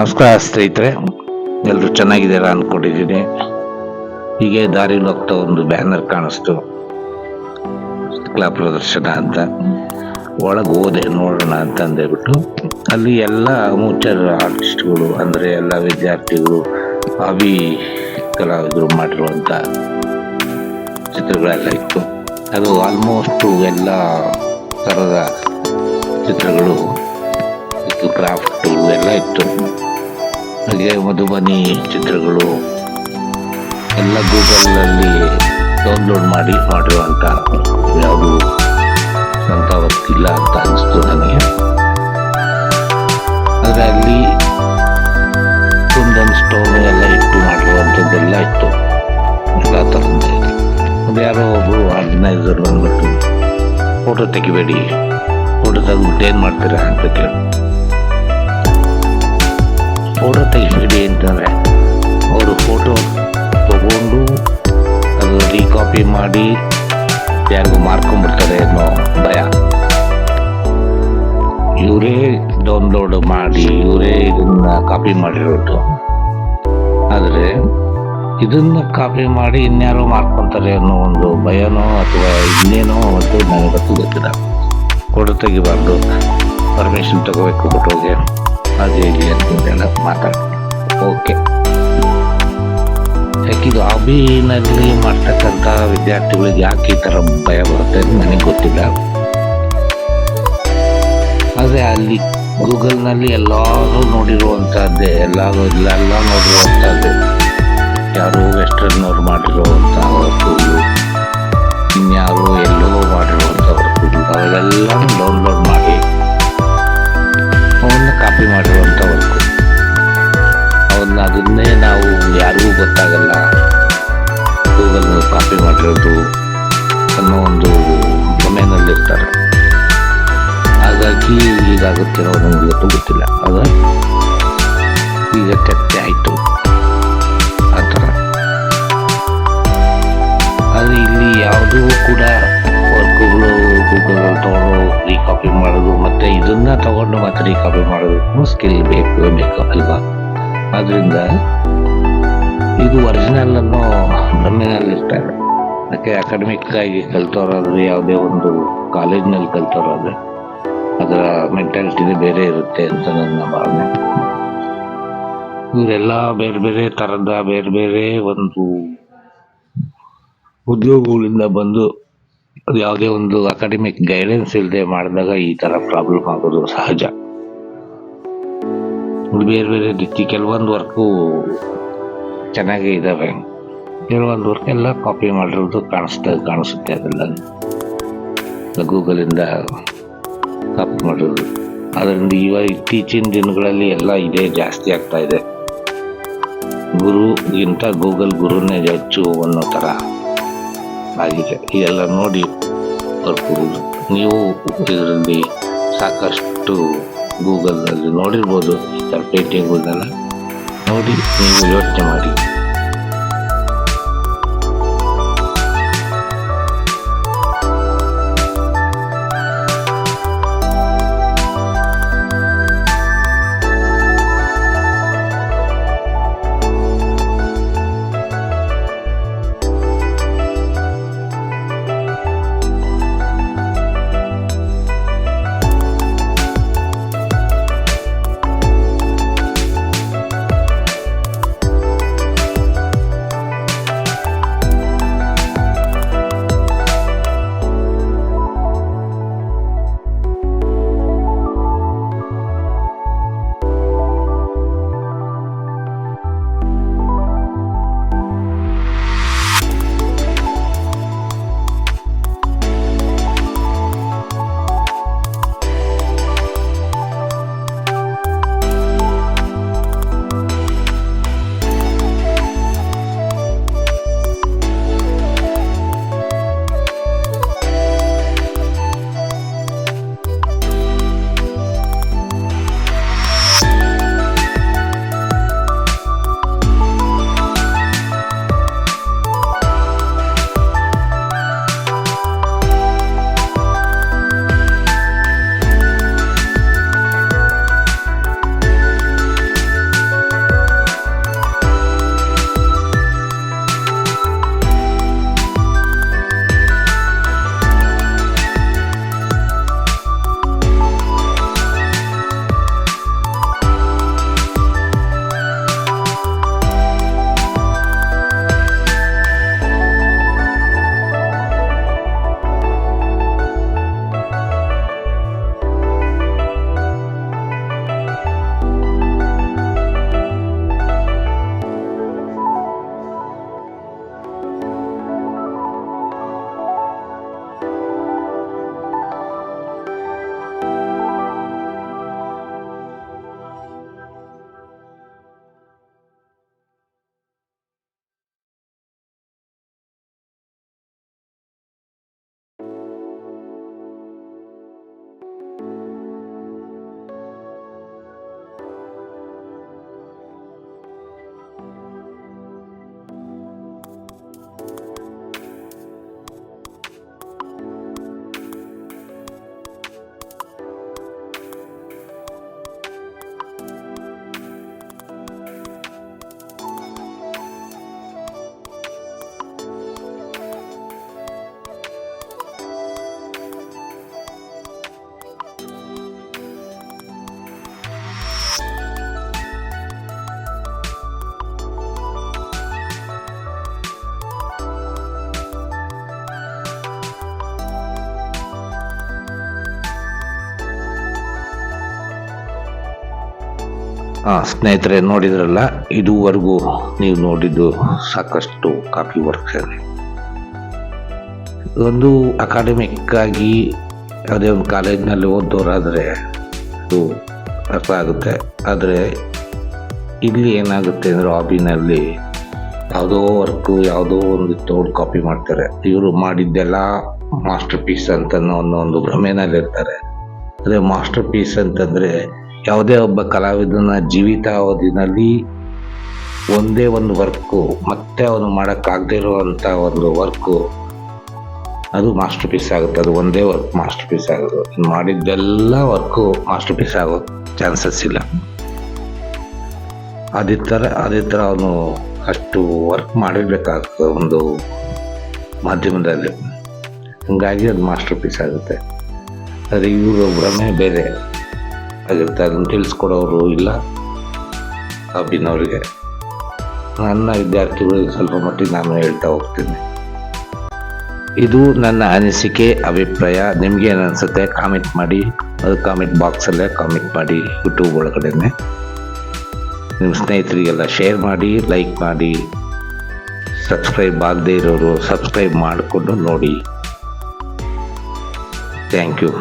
ನಮಸ್ಕಾರ ಸ್ನೇಹಿತರೆ. ಎಲ್ಲರೂ ಚೆನ್ನಾಗಿದ್ದೀರಾ ಅಂದ್ಕೊಂಡಿದ್ದೀನಿ ಹೀಗೆ ದಾರಿಲಿ ಹೋಗ್ತಾ ಒಂದು ಬ್ಯಾನರ್ ಕಾಣಿಸ್ತು. ಕಲಾ ಪ್ರದರ್ಶನ ಅಂತ. ಒಳಗೆ ಹೋದೆ ನೋಡೋಣ ಅಂತ ಅಲ್ಲಿ ಎಲ್ಲ ಮೂಚರ್ ಆರ್ಟಿಸ್ಟ್ಗಳು, ಅಂದರೆ ಎಲ್ಲ ವಿದ್ಯಾರ್ಥಿಗಳು, ಅಭಿ ಕಲಾವಿದರು ಮಾಡಿರುವಂಥ ಚಿತ್ರಗಳೆಲ್ಲ ಇತ್ತು. ಅದು ಆಲ್ಮೋಸ್ಟು ಎಲ್ಲ ಥರದ ಚಿತ್ರಗಳು ಇತ್ತು ಕ್ರಾಫ್ಟು ಎಲ್ಲ ಇತ್ತು. ಹಾಗೆ ಮಧುಬನಿ ಚಿತ್ರಗಳು ಎಲ್ಲ ಗೂಗಲ್ನಲ್ಲಿ ಡೌನ್ಲೋಡ್ ಮಾಡಿ ಮಾಡಿರುವಂಥ ಯಾವುದು ಸ್ವಂತ ಇಲ್ಲ ಅಂತ ಅನಿಸ್ತು ನನಗೆ. ಆದರೆ ಅಲ್ಲಿ ಕುಂದನ್ ಸ್ಟೋನು ಎಲ್ಲ ಇಟ್ಟು ಮಾಡಿರುವಂಥದ್ದೆಲ್ಲ ಇತ್ತು. ಎಲ್ಲ ಥರದ್ದು ಒಂದು ಯಾರೋ ಒಬ್ಬರು ಆರ್ಗನೈಸರ್ ಬಂದ್ಬಿಟ್ಟು ಫೋಟೋ ತೆಗಿಬೇಡಿ. ಫೋಟೋ ತೆಗೆದ್ಬಿಟ್ಟು ಏನು ಮಾಡ್ತೀರಾ ಅಂತ ಕೇಳಿ ಫೋಟೋ ತೆಗಿಬೇಡಿ ಅಂತಂದರೆ ಅವರು ಫೋಟೋ ತಗೊಂಡು ಅದು ರೀಕಾಪಿ ಮಾಡಿ ಯಾರಿಗೂ ಮಾರ್ಕೊಂಡ್ಬಿಡ್ತಾರೆ ಅನ್ನೋ ಭಯ. ಇವರೇ ಡೌನ್ಲೋಡ್ ಮಾಡಿ, ಇವರೇ ಇದನ್ನ ಕಾಪಿ ಮಾಡಿರೋದು. ಆದರೆ ಇದನ್ನ ಕಾಪಿ ಮಾಡಿ ಇನ್ಯಾರೋ ಮಾಡ್ಕೊತಾರೆ ಅನ್ನೋ ಒಂದು ಭಯನೋ ಅಥವಾ ಇನ್ನೇನೋ ಒಂದು ನನಗೆ ಗೊತ್ತು ಗೊತ್ತಿಲ್ಲ. ಫೋಟೋ ತೆಗಿಬಾರ್ದು ಪರ್ಮಿಷನ್ ತಗೋಬೇಕು ಫೋಟೋಗೆ ಅದೇ ಇಲ್ಲಿ ಅಂತಂದೆಲ್ಲ ಮಾತಾಡ ಓಕೆ ಯಾಕಿದು ಹಾಬಿನಲ್ಲಿ ಮಾಡ್ತಕ್ಕಂಥ ವಿದ್ಯಾರ್ಥಿಗಳಿಗೆ ಯಾಕೆ ಈ ಥರ ಭಯ ಬರುತ್ತೆ ಅಂತ ನನಗೆ ಗೊತ್ತಿಲ್ಲ. ಆದರೆ ಅಲ್ಲಿ ಗೂಗಲ್ನಲ್ಲಿ ಎಲ್ಲರೂ ನೋಡಿರುವಂಥದ್ದೇ ಎಲ್ಲ ಎಲ್ಲ ನೋಡಿರುವಂಥದ್ದೇ. ಯಾರು ವೆಸ್ಟರ್ನವ್ರು ಮಾಡಿರುವಂಥ ವರ್ಕುಗಳು ಇನ್ಯಾರು ಎಲ್ಲೋ ಮಾಡಿರುವಂಥ ವರ್ಕುಗಳು ಅವೆಲ್ಲ ಡೌನ್ಲೋಡ್ ಕಾಪಿ ಮಾಡಿರುವಂಥ ವರ್ಕು ಅವನ್ನ ಅದನ್ನೇ ನಾವು ಯಾರಿಗೂ ಗೊತ್ತಾಗಲ್ಲ. ಗೂಗಲ್ ಕಾಪಿ ಮಾಡಿರೋದು ಅನ್ನೋ ಒಂದು ಡೊಮೇನಲ್ಲಿರ್ತಾರೆ ಹಾಗಾಗಿ ಈಗಾಗುತ್ತಿರೋ ಗೊತ್ತು ಗೊತ್ತಿಲ್ಲ. ಅದು ಈಗ ಚರ್ಚೆ ಆಯಿತು. ರೀಕಾಪಿ ಮಾಡೋದು ಮತ್ತೆ ಇದನ್ನ ತಗೊಂಡು ಮತ್ತೆ ಕಾಪಿ ಮಾಡೋದಕ್ಕೂ ಸ್ಕಿಲ್ ಬೇಕು ಬೇಕು ಅಲ್ವಾ? ಆದ್ರಿಂದ ಇದು ಒರಿಜಿನಲ್ ಅನ್ನೋ ಭ್ರಮೆನಲ್ಲಿರ್ತಾರೆ ಯಾಕೆ ಅಕಾಡೆಮಿಕ್ ಆಗಿ ಕಲ್ತವ್ರಾದ್ರೆ ಯಾವುದೇ ಒಂದು ಕಾಲೇಜ್ನಲ್ಲಿ ಕಲ್ತವ್ರಾದ್ರೆ ಅದರ ಮೆಂಟಾಲಿಟಿನೇ ಬೇರೆ ಇರುತ್ತೆ ಅಂತ ನನ್ನ ಭಾವನೆ. ಇವರೆಲ್ಲ ಬೇರೆ ಬೇರೆ ಥರದ ಬೇರೆ ಬೇರೆ ಒಂದು ಉದ್ಯೋಗಗಳಿಂದ ಬಂದು ಯಾವುದೇ ಒಂದು ಅಕಾಡೆಮಿಕ್ ಗೈಡೆನ್ಸ್ ಇಲ್ಲದೆ ಮಾಡಿದಾಗ ಈ ಥರ ಪ್ರಾಬ್ಲಮ್ ಆಗೋದು ಸಹಜ. ಬೇರೆ ಬೇರೆ ರೀತಿ ಕೆಲವೊಂದು ವರ್ಕು ಚೆನ್ನಾಗೇ ಇದ್ದಾವೆ ಕೆಲವೊಂದು ವರ್ಕ್ ಎಲ್ಲ ಕಾಪಿ ಮಾಡಿರೋದು ಕಾಣಿಸ್ತಾ, ಕಾಣಿಸುತ್ತೆ ಅದೆಲ್ಲ. ಗೂಗಲಿಂದ ಕಾಪಿ ಮಾಡಿರೋದು. ಅದರಿಂದ ಇವಾಗ ಇತ್ತೀಚಿನ ದಿನಗಳಲ್ಲಿ ಎಲ್ಲ ಇದೇ ಜಾಸ್ತಿ ಆಗ್ತಾ ಇದೆ. ಗುರುಗಿಂತ ಗೂಗಲ್ ಗುರುನೇ ಹೆಚ್ಚು ಅನ್ನೋ ಥರ ಆಗಿದೆ. ಇದೆಲ್ಲ ನೋಡಿ ಬರ್ಕೊಬೋದು ನೀವು ಇದರಲ್ಲಿ ಸಾಕಷ್ಟು ಗೂಗಲ್ನಲ್ಲಿ ನೋಡಿರ್ಬೋದು ಪೇಂಟಿಂಗ್ಗಳನ್ನೆಲ್ಲ ನೋಡಿ ನೀವು ಯೋಚನೆ ಮಾಡಿ. ಸ್ನೇಹಿತರೆ ನೋಡಿದ್ರಲ್ಲ, ಇದುವರೆಗೂ ನೀವು ನೋಡಿದ್ದು ಸಾಕಷ್ಟು ಕಾಪಿ ವರ್ಕ್ಸ್ ಒಂದು ಅಕಾಡೆಮಿಕ್ ಆಗಿ ಯಾವುದೇ ಒಂದು ಕಾಲೇಜ್ನಲ್ಲಿ ಓದೋರಾದರೆ ಇದು ಅರ್ಥ ಆಗುತ್ತೆ. ಆದರೆ ಇಲ್ಲಿ ಏನಾಗುತ್ತೆ ಅಂದರೆ ಹಾಬಿನಲ್ಲಿ ಯಾವುದೋ ವರ್ಕು ಯಾವುದೋ ಒಂದು ತೋಡು ಕಾಪಿ ಮಾಡ್ತಾರೆ. ಇವರು ಮಾಡಿದ್ದೆಲ್ಲ ಮಾಸ್ಟರ್ ಪೀಸ್ ಅಂತ ಅನ್ನೋ ಒಂದು ಭ್ರಮೆನಲ್ಲಿರ್ತಾರೆ. ಅದೇ ಮಾಸ್ಟರ್ ಪೀಸ್ ಅಂತಂದರೆ ಯಾವುದೇ ಒಬ್ಬ ಕಲಾವಿದನ ಜೀವಿತಾವಧಿನಲ್ಲಿ ಒಂದೇ ಒಂದು ವರ್ಕು, ಮತ್ತೆ ಅವನು ಮಾಡೋಕ್ಕಾಗದೇ ಇರುವಂಥ ಒಂದು ವರ್ಕು, ಅದು ಮಾಸ್ಟರ್ ಪೀಸ್ ಆಗುತ್ತೆ. ಅದು ಒಂದೇ ವರ್ಕ್ ಮಾಸ್ಟರ್ ಪೀಸ್ ಆಗೋದು ಮಾಡಿದ್ದೆಲ್ಲ ವರ್ಕು ಮಾಸ್ಟರ್ ಪೀಸ್ ಆಗೋ ಚಾನ್ಸಸ್ ಇಲ್ಲ. ಅದೇ ಥರ ಅದೇ ಥರ ಅವನು ಅಷ್ಟು ವರ್ಕ್ ಮಾಡಿರ್ಬೇಕಾಗ್ತದೆ ಒಂದು ಮಾಧ್ಯಮದಲ್ಲಿ. ಹಂಗಾಗಿ ಅದು ಮಾಸ್ಟರ್ ಪೀಸ್ ಆಗುತ್ತೆ. ಅದು ಇವರು ಭ್ರಮೆ ಬೇರೆ. ಅದನ್ನು ತಿಳಿಸ್ಕೊಡೋರು ಇಲ್ಲ. ಅಭಿನವರಿಗೆ. ನನ್ನ ವಿದ್ಯಾರ್ಥಿಗಳಿಗೆ ಸ್ವಲ್ಪ ಮಟ್ಟಿಗೆ ನಾನು ಹೇಳ್ತಾ ಹೋಗ್ತೀನಿ. ಇದು ನನ್ನ ಅನಿಸಿಕೆ, ಅಭಿಪ್ರಾಯ. ನಿಮಗೇನು ಅನಿಸುತ್ತೆ ಕಾಮೆಂಟ್ ಮಾಡಿ. ಅದು ಕಾಮೆಂಟ್ ಬಾಕ್ಸಲ್ಲೇ ಕಾಮೆಂಟ್ ಮಾಡಿ ಯೂಟ್ಯೂಬ್ ಒಳಗಡೆನೆ. ನಿಮ್ಮ ಸ್ನೇಹಿತರಿಗೆಲ್ಲ ಶೇರ್ ಮಾಡಿ ಲೈಕ್ ಮಾಡಿ. ಸಬ್ಸ್ಕ್ರೈಬ್ ಆಗದೇ ಇರೋರು ಸಬ್ಸ್ಕ್ರೈಬ್ ಮಾಡಿಕೊಂಡು ನೋಡಿ. Thank you